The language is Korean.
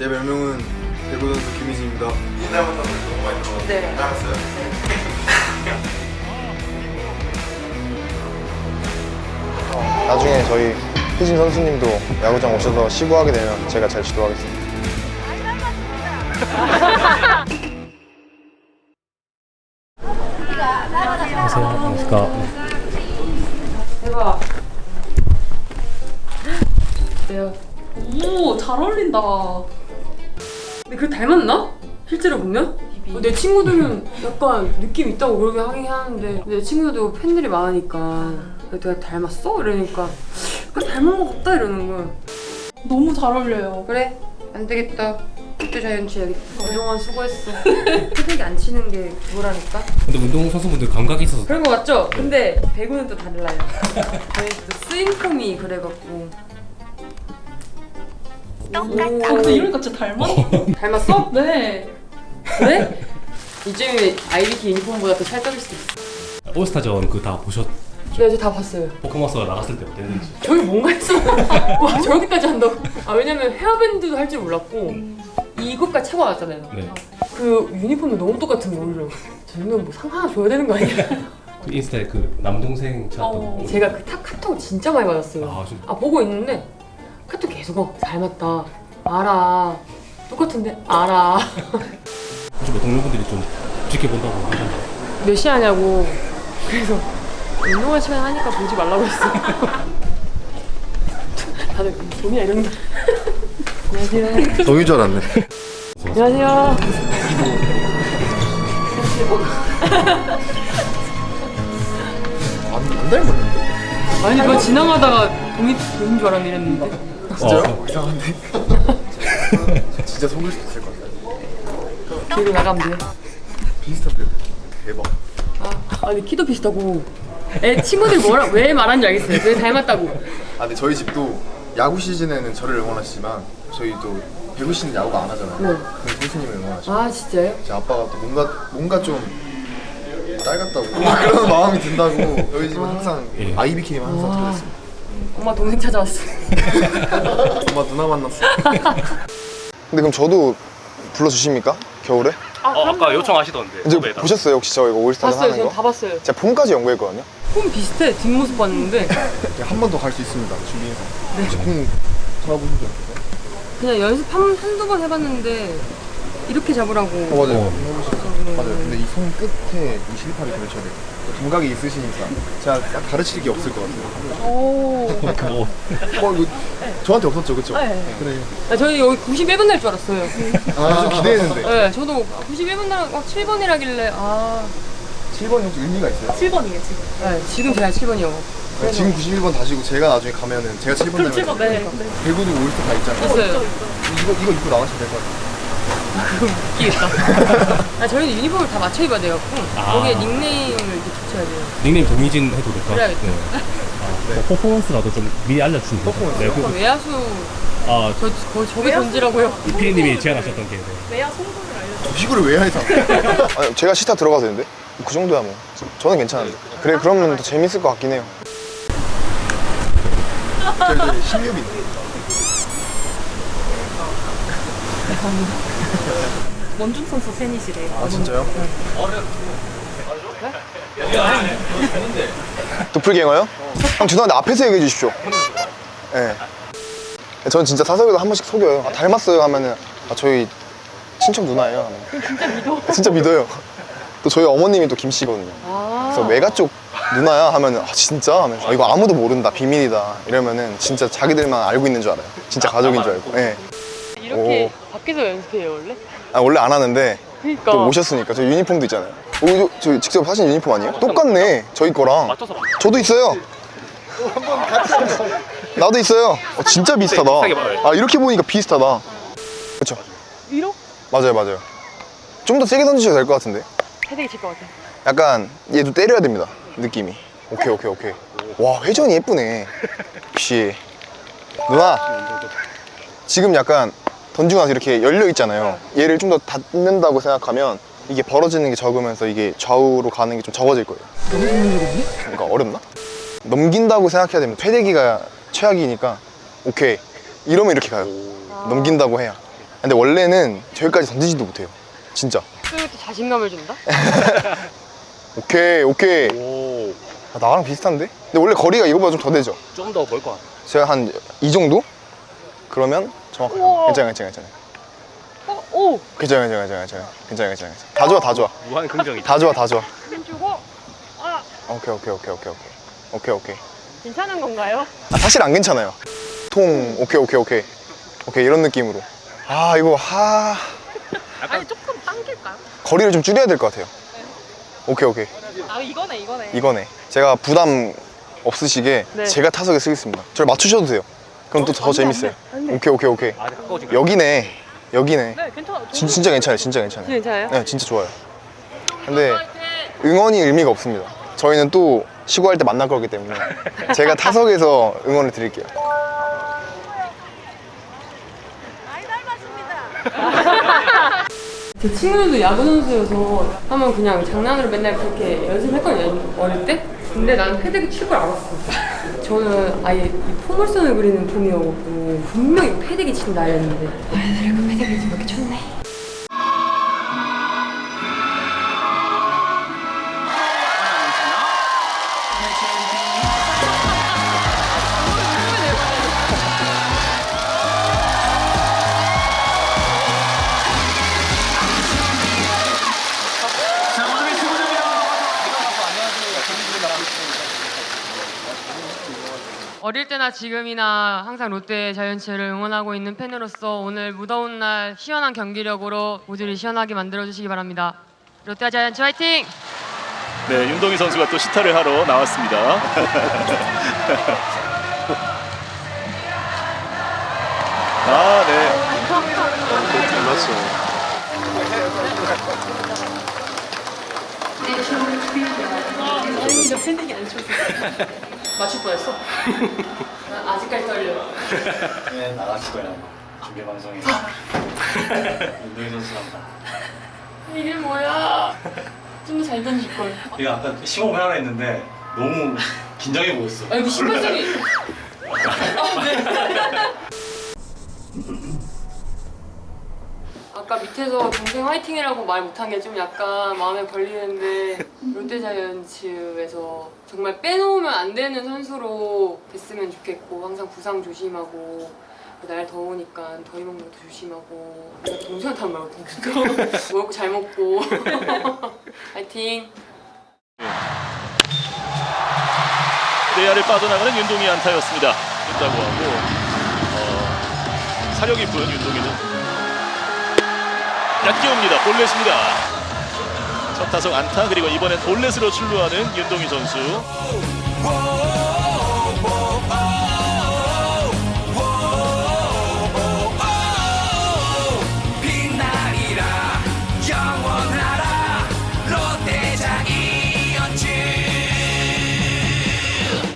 제 별명은 배구 선수 김희진입니다. 이 닮았다고 너무 많이 들어봤어요. 네. 닮았어요? 나중에 저희 희진 선수님도 야구장 오셔서 시구하게 되면 제가 잘 지도하겠습니다. 안녕하세요. 안녕하십니까. 대박. 내가 오, 잘 어울린다. 근데 그 닮았나? 실제로 보면? 어, 내 친구들은 약간 느낌 있다고 그러게 하긴 하는데 내 친구도 팬들이 많으니까 내가 닮았어? 이러니까 그 닮은 것 같다 이러는 거야. 너무 잘 어울려요. 그래? 안 되겠다. 그때 자연치 해야겠다. 그동안 수고했어. 태백이 안 치는 게 그거라니까? 근데 운동 선수분들 감각이 있어서. 그런 거 맞죠? 근데 배구는 또 달라요. 저희 또 스윙폼이 그래갖고 아, 근데 이러니까 진짜 닮았네. 닮았어? 네. 그래? 이쯤에 아이비키 유니폼보다 더 찰떡일 수도 있어 올스타전 그다 보셨? 네, 이제 다 봤어요 포켓몬스터 나갔을 때 어땠는지. 저기 뭔가 했어. 와 저렇게까지 한다고? 아 왜냐면 헤어밴드도 할 줄 몰랐고 이것까지 차고 왔잖아요. 네. 그 유니폼이 너무 똑같은 거 오히려. 저는 뭐상 하나 줘야 되는 거 아니야? 그 인스타에 그 남동생 찾았던 어. 거. 제가 그탁 카톡 진짜 많이 받았어요. 아, 진짜? 아 보고 있는데 카톡 계속 어 닮았다. 알아. 똑같은데 알아. 요즘 뭐 동료분들이 좀 지켜본다고 하잖아요. 몇 시 하냐고. 그래서 운동할 시간 하니까 보지 말라고 했어. 다들 돈이야 이런다. 안녕하세요. 동인 줄 알았네. 안녕하세요. 안, 안 닮았는데? 아니 저 지나가다가 동이 동인 줄 알았는데 이랬는데. 진짜요? 어. 이상한데? 진짜 속을 수 있을 것 같아요. 뒤로 나가면 돼요. 비슷한데? 대박. 아, 아니 키도 비슷하고. 애 친구들 뭐라 왜 말하는지 알겠어요. 왜 닮았다고. 아 근데 저희 집도 야구 시즌에는 저를 응원하시지만 저희 또 배구 시즌 야구가 안 하잖아요. 네. 그럼 선수님을 응원하시고 아 진짜요? 제 아빠가 또 뭔가 뭔가 좀 딸 같다고 그런 마음이 든다고 저희 집은 항상 예. 아이비키님 항상 아. 틀어졌습니다. 엄마 동생 찾아왔어. 엄마 누나 만났어. 근데 그럼 저도 불러주십니까? 겨울에? 어, 아까 요청하시던데. 이제 보셨어요 혹시 저 이거 올스타전 봤어요. 하는 전 거? 다 봤어요. 제가 폼까지 연구했거든요. 폼 비슷해. 뒷모습 봤는데 한 번 더 갈 수 있습니다. 준비해서. 네. 혹시 공 잡아보신 적 있어요? 그냥 연습 한 한두 번 해봤는데 이렇게 잡으라고. 어, 맞아요. 어. 해보시죠. 맞아요. 근데 이 손 끝에 이 실파를 그려쳐야 돼요. 감각이 있으시니까 제가 딱 가르칠 게 없을 것 같아요. 오. 뭐 뭐 이거 저한테 없었죠, 그렇죠? 네. 그래. 아, 저희 여기 91번 날줄 알았어요. 아, 좀 기대했는데. 네, 저도 91번 날막 7번이라길래 아. 7번이 혹시 의미가 있어요? 7번이에요, 지금. 네, 지금 제가 7번이요. 네, 지금 91번 다시고 제가 나중에 가면은 제가 7번 그럼 되면 7번, 네. 네. 배구도 올스타 다 있잖아요. 있어요. 이거 이거 입고 나가시면 될 것 같아요. 웃기겠다. 아, 저희는 유니폼을 다 맞춰 입어야 돼갖고 아. 거기에 닉네임을 이렇게 붙여야 돼요. 닉네임 동희진 해도 될까? 그래야겠다. 네. 뭐 퍼포먼스라도 좀 미리 알려주시면 돼요. 네, 그, 외야수 아, 저, 거, 저게 던지라고요? 피디님이 제안하셨던 게. 네. 외야 송분을 알려줘. 피구를 왜 해서? 아니, 제가 시타 들어가도 되는데? 그 정도야 뭐. 저는 괜찮은데. 그래 그러면 더 재밌을 것 같긴 해요. 저 이제 신 유빈. 원준 선수 팬이시래요. 아 진짜요? 도플갱어요? 형 죄송한데 앞에서 얘기해 주십시오. 예. 네. 저는 진짜 사석에도 한 번씩 속여요. 아, 닮았어요 하면은 아, 저희 친척 누나예요. 하면. 진짜 믿어? 진짜 믿어요. 또 저희 어머님이 또 김씨거든요. 아. 그래서 외가 쪽 누나야 하면은 아 진짜 하면서 아, 이거 아무도 모른다 비밀이다 이러면은 진짜 자기들만 알고 있는 줄 알아요. 진짜 가족인 줄 알고. 예. 이렇게 밖에서 연습해요, 원래? 아, 원래 안 하는데 그니까. 또 오셨으니까 저 유니폼도 있잖아요. 오, 저, 저 직접 사신 유니폼 아니에요? 똑같네 저희 거랑. 저도 있어요. 나도 있어요. 어, 진짜 비슷하다. 아 이렇게 보니까 비슷하다. 그렇죠. 위로? 맞아요, 맞아요. 좀 더 세게 던지셔도 될 것 같은데. 헤드기 칠것 같아. 약간 얘도 때려야 됩니다. 느낌이. 오케이, 오케이, 오케이. 와 회전이 예쁘네. 역시 누나. 지금 약간 던지고 나서 이렇게 열려 있잖아요. 얘를 좀 더 닫는다고 생각하면 이게 벌어지는 게 적으면서 이게 좌우로 가는 게 좀 적어질 거예요. 그러니까 어렵나? 넘긴다고 생각해야 됩니다. 퇴대기가 최악이니까 오케이 이러면 이렇게 가요. 넘긴다고 해야. 근데 원래는 저기까지 던지지도 못해요. 진짜. 그것도 자신감을 준다? 오케이, 오케이. 오, 아, 나랑 비슷한데? 근데 원래 거리가 이거보다 좀 더 되죠? 좀더멀것 같아. 제가 한 이 정도? 그러면 정확해요. 괜찮아, 괜찮아, 괜찮아. 어, 오! 괜찮아, 괜찮아, 괜찮아, 괜찮아. 괜찮아, 괜찮아. 다 좋아, 다 좋아. 무한 긍정이다. 다 좋아, 다 좋아. 힘 주고 아 오케이, 오케이, 오케이, 오케이, 오케이. 오케이, 오케이. 괜찮은 건가요? 아, 사실 안 괜찮아요. 통, 오케이, 오케이, 오케이. 오케이, 이런 느낌으로. 아, 이거, 하. 아니 조금 당길까요? 거리를 좀 줄여야 될 것 같아요. 오케이, 오케이. 아 이거네 이거네. 이거네. 제가 부담 없으시게 네. 제가 타석에 쓰겠습니다. 저를 맞추셔도 돼요. 그럼 또 더 재밌어요. 오케이, 오케이, 오케이. 아, 가까워지고. 여기네. 여기네. 네 괜찮아. 진, 진짜 괜찮아요. 진짜 괜찮아요. 괜찮아요? 네, 진짜 좋아요. 근데 응원이 의미가 없습니다. 저희는 또 시구할 때 만날 거기 때문에 제가 타석에서 응원을 드릴게요. 제 친구들도 야구 선수여서 하면 그냥 장난으로 맨날 그렇게 연습했거든요 어릴 때 근데 나는 패드기 칠걸 알았어 저는 아예 이 포물선을 그리는 폼이어갖고 분명히 패드기 친다 이랬는데. 아 내가 그 패드기 좀 이렇게 쳤네 어릴 때나 지금이나 항상 롯데 자이언츠를 응원하고 있는 팬으로서 오늘 무더운 날 시원한 경기력으로 모두를 시원하게 만들어 주시기 바랍니다. 롯데 자이언츠 화이팅! 네, 윤동희 선수가 또 시타를 하러 나왔습니다. 아, 네. 다행이다 패딩이 안 쳤어. 맞출 뻔했어. 나 아직까지 떨려. 네, 나갔을 거야. 중계 방송에서 윤동희 선수랍니다. 이게 뭐야? 좀 더 잘 던질 걸. 내가 아까 시범 하라 했는데 너무 긴장해 보였어. 아 이거 신발색이. 아 까 밑에서 동생 화이팅이라고 말 못한 게 좀 약간 마음에 걸리는데 롯데자이언츠에서 정말 빼놓으면 안 되는 선수로 됐으면 좋겠고 항상 부상 조심하고 날 더우니까 더위 먹는 것도 조심하고 동생한테 한 말고 동생도 먹을 거잘 먹고 화이팅 내야를 빠져나가는 윤동희 안타였습니다. 있다고 하고 어, 사력 깊은 윤동희는 얕게 옵니다. 볼넷입니다. 첫 타석 안타 그리고 이번엔 볼넷으로 출루하는 윤동희 선수.